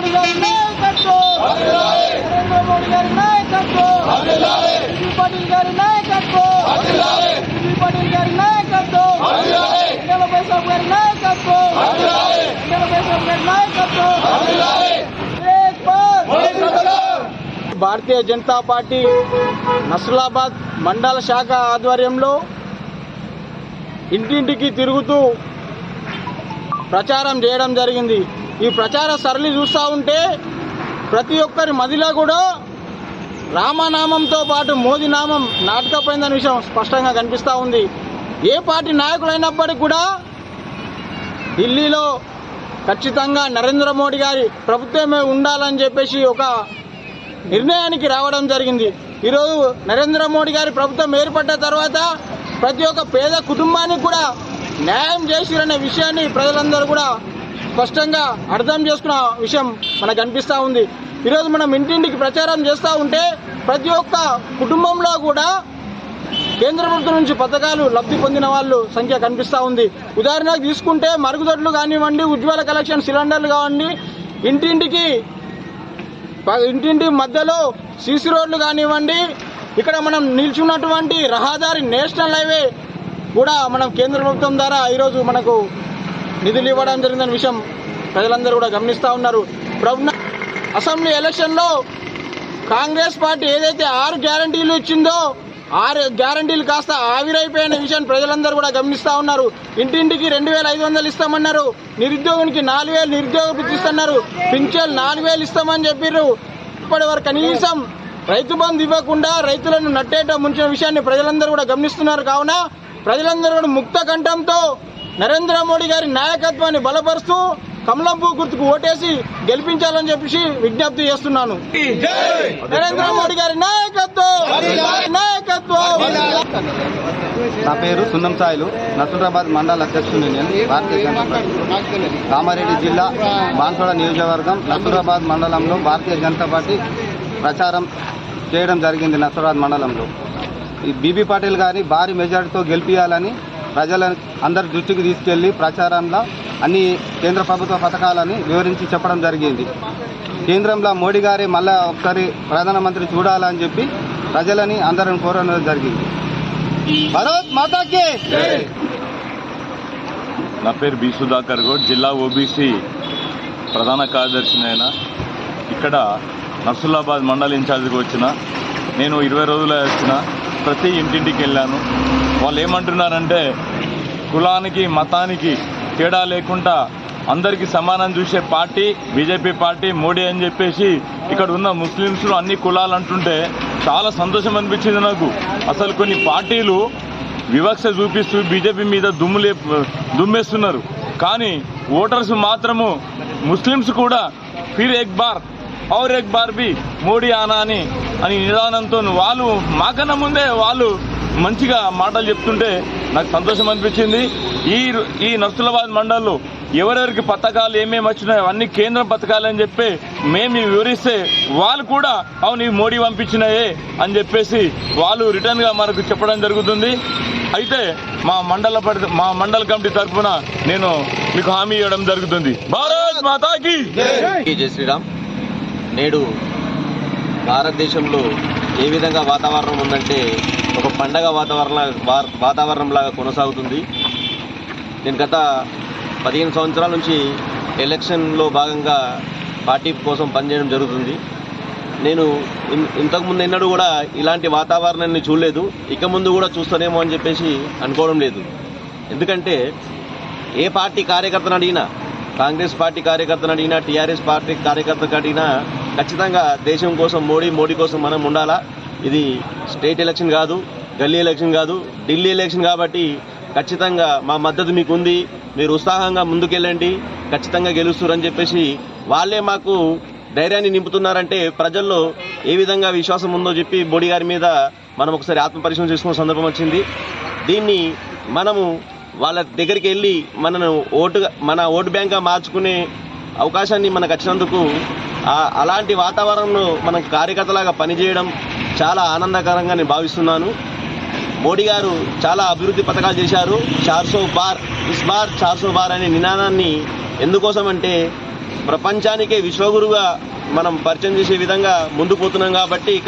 మోడీ గారి నాయకత్వం నరేంద్ర మోడీ గారి నాయకత్వం బీబీ పాటిల్ గారి నాయకత్వం బీబీ పాటిల్ గారి నాయకత్వం ఎన్నికల సాబు గారి నాయకత్వం ఎన్నికల సాబు గారి నాయకత్వం భారతీయ జనతా పార్టీ నస్లాబాద్ మండల శాఖ ఆధ్వర్యంలో ఇంటింటికి తిరుగుతూ ప్రచారం చేయడం జరిగింది. ఈ ప్రచార సరళి చూస్తూ ఉంటే ప్రతి ఒక్కరి మదిలో కూడా రామనామంతో పాటు మోదీ నామం నాటకపోయిందనే విషయం స్పష్టంగా కనిపిస్తూ ఉంది. ఏ పార్టీ నాయకులైనప్పటికీ కూడా ఢిల్లీలో ఖచ్చితంగా నరేంద్ర మోడీ గారి ప్రభుత్వమే ఉండాలని చెప్పేసి ఒక నిర్ణయానికి రావడం జరిగింది. ఈరోజు నరేంద్ర మోడీ గారి ప్రభుత్వం ఏర్పడ్డ తర్వాత ప్రతి ఒక్క పేద కుటుంబానికి కూడా న్యాయం చేసిరనే విషయాన్ని ప్రజలందరూ కూడా స్పష్టంగా అర్థం చేసుకున్న విషయం మనకు కనిపిస్తూ ఉంది. ఈరోజు మనం ఇంటింటికి ప్రచారం చేస్తూ ఉంటే ప్రతి ఒక్క కుటుంబంలో కూడా కేంద్ర ప్రభుత్వం నుంచి పథకాలు లబ్ధి పొందిన వాళ్ళు సంఖ్య కనిపిస్తూ ఉంది. ఉదాహరణకు తీసుకుంటే మరుగుదొడ్లు కానివ్వండి ఉజ్వల కలెక్షన్ సిలిండర్లు కావండి ఇంటింటికి ఇంటింటి మధ్యలో సీసీ రోడ్లు కానివ్వండి ఇక్కడ మనం నిల్చున్నటువంటి రహదారి నేషనల్ హైవే కూడా మనం కేంద్ర ప్రభుత్వం ద్వారా ఈరోజు మనకు నిధులు ఇవ్వడం జరిగిందనే విషయం ప్రజలందరూ కూడా గమనిస్తూ ఉన్నారు. ప్రభుత్వ అసెంబ్లీ ఎలక్షన్లో కాంగ్రెస్ పార్టీ ఏదైతే ఆరు గ్యారంటీలు ఇచ్చిందో ఆరు గ్యారంటీలు కాస్త ఆవిరైపోయిన విషయాన్ని ప్రజలందరూ కూడా గమనిస్తా ఉన్నారు. ఇంటింటికి రెండు వేల ఐదు వందలు ఇస్తామన్నారు. నిరుద్యోగునికి నాలుగు వేలు నిరుద్యోగ వృత్తి ఇస్తున్నారు. పింఛన్ నాలుగు వేలు ఇస్తామని చెప్పిర్రు. ఇప్పటి వరకు కనీసం రైతు బంధు ఇవ్వకుండా రైతులను నట్టేట ముంచిన విషయాన్ని ప్రజలందరూ కూడా గమనిస్తున్నారు. కావున ప్రజలందరూ కూడా ముక్త కంఠంతో నరేంద్ర మోడీ గారి నాయకత్వాన్ని బలపరుస్తూ కమలంపూ గుర్తుకు ఓటేసి గెలిపించాలని చెప్పేసి విజ్ఞప్తి చేస్తున్నాను. నరేంద్ర మోడీ గారి నాయకత్వం! నాయకత్వం! నా పేరు సున్నం సాయిలు. నసూరాబాద్ మండల అధ్యక్షుడు నేను. భారతీయ జనతా పార్టీ. కామారెడ్డి జిల్లా బాన్సోడ నియోజకవర్గం నసూరాబాద్ మండలంలో భారతీయ జనతా పార్టీ ప్రచారం చేయడం జరిగింది నసూరాబాద్ మండలంలో. ఈ బీబీ పాటిల్ గారిని భారీ మెజార్టీతో గెలిపించాలని ప్రజల అందరి దృష్టికి తీసుకెళ్ళి ప్రచారంలో అన్ని కేంద్ర ప్రభుత్వ పథకాలని వివరించి చెప్పడం జరిగింది. కేంద్రంలో మోడీ గారి మళ్ళా ఒకసారి ప్రధానమంత్రి చూడాలని చెప్పి ప్రజలని అందరిని కోరడం జరిగింది. భరత్ మాతాకి! నా పేరు బి సుధాకర్ గౌడ్ జిల్లా ఓబీసీ ప్రధాన కార్యదర్శి నేను ఇక్కడ నర్సులాబాద్ మండల్ ఇన్ఛార్జ్కి వచ్చిన. నేను ఇరవై రోజులు వచ్చిన ప్రతి ఇంటింటికి వెళ్ళాను. వాళ్ళు ఏమంటున్నారంటే కులానికి మతానికి తేడా లేకుండా అందరికీ సమానం చూసే పార్టీ బీజేపీ పార్టీ మోడీ అని చెప్పేసి ఇక్కడ ఉన్న ముస్లిమ్స్లు అన్ని కులాలు అంటుంటే చాలా సంతోషం అనిపించింది నాకు. అసలు కొన్ని పార్టీలు వివక్ష చూపిస్తూ బీజేపీ మీద దుమ్ము లే దుమ్మేస్తున్నారు. కానీ ఓటర్స్ మాత్రము ముస్లిమ్స్ కూడా ఫిర్ ఎక్ బార్ ఔర్ ఎక్ బార్ బి మోడీ ఆనా అని అని నిదానంతో వాళ్ళు మాకన్నా ముందే వాళ్ళు మంచిగా మాటలు చెప్తుంటే నాకు సంతోషం అనిపించింది ఈ ఈ నర్సులాబాద్ మండల్లో ఎవరెవరికి పథకాలు ఏమేమి వచ్చినాయో అన్ని కేంద్ర పథకాలు అని చెప్పి మేము వివరిస్తే వాళ్ళు కూడా అవును ఇవి మోడీ పంపించినాయే అని చెప్పేసి వాళ్ళు రిటర్న్గా మనకు చెప్పడం జరుగుతుంది అయితే మా మండల పరి- మా మండల కమిటీ తరఫున నేను మీకు హామీ ఇవ్వడం జరుగుతుంది భారత్ మాతాకి జై శ్రీరామ్ నేడు భారతదేశంలో ఏ విధంగా వాతావరణం ఉందంటే ఒక పండగ వాతావరణ వాతావరణంలాగా వాతావరణం లాగా కొనసాగుతుంది. నేను గత పదిహేను సంవత్సరాల నుంచి ఎలక్షన్లో భాగంగా పార్టీ కోసం పనిచేయడం జరుగుతుంది. నేను ఇన్- ఇంతకుముందు ఎన్నడూ కూడా ఇలాంటి వాతావరణాన్ని చూడలేదు. ఇక ముందు కూడా చూస్తానేమో అని చెప్పేసి అనుకోవడం లేదు. ఎందుకంటే ఏ పార్టీ కార్యకర్తను అడిగినా కాంగ్రెస్ పార్టీ కార్యకర్తను అడిగినా టీఆర్ఎస్ పార్టీ కార్యకర్తకు అడిగినా ఖచ్చితంగా దేశం కోసం మోడీ మోడీ కోసం మనం ఉండాలా? ఇది స్టేట్ ఎలక్షన్ కాదు గల్లీ ఎలక్షన్ కాదు ఢిల్లీ ఎలక్షన్ కాబట్టి ఖచ్చితంగా మా మద్దతు మీకు ఉంది మీరు ఉత్సాహంగా ముందుకెళ్ళండి ఖచ్చితంగా గెలుస్తారని చెప్పేసి వాళ్ళే మాకు ధైర్యాన్ని నింపుతున్నారంటే ప్రజల్లో ఏ విధంగా విశ్వాసం ఉందో చెప్పి మోడీ గారి మీద మనం ఒకసారి ఆత్మ చేసుకున్న సందర్భం వచ్చింది. దీన్ని మనము వాళ్ళ దగ్గరికి వెళ్ళి మనను ఓటుగా మన ఓటు బ్యాంక్గా మార్చుకునే అవకాశాన్ని మనకు వచ్చినందుకు అలాంటి వాతావరణంలో మనం కార్యకర్తలాగా పనిచేయడం చాలా ఆనందకరంగా నేను భావిస్తున్నాను. మోడీ గారు చాలా అభివృద్ధి పథకాలు చేశారు. చార్సో బార్ ఇస్ బార్ చార్సో బార్ అనే నినాదాన్ని ఎందుకోసం అంటే ప్రపంచానికే విశ్వగురుగా మనం పరిచయం చేసే విధంగా ముందుకు పోతున్నాం కాబట్టి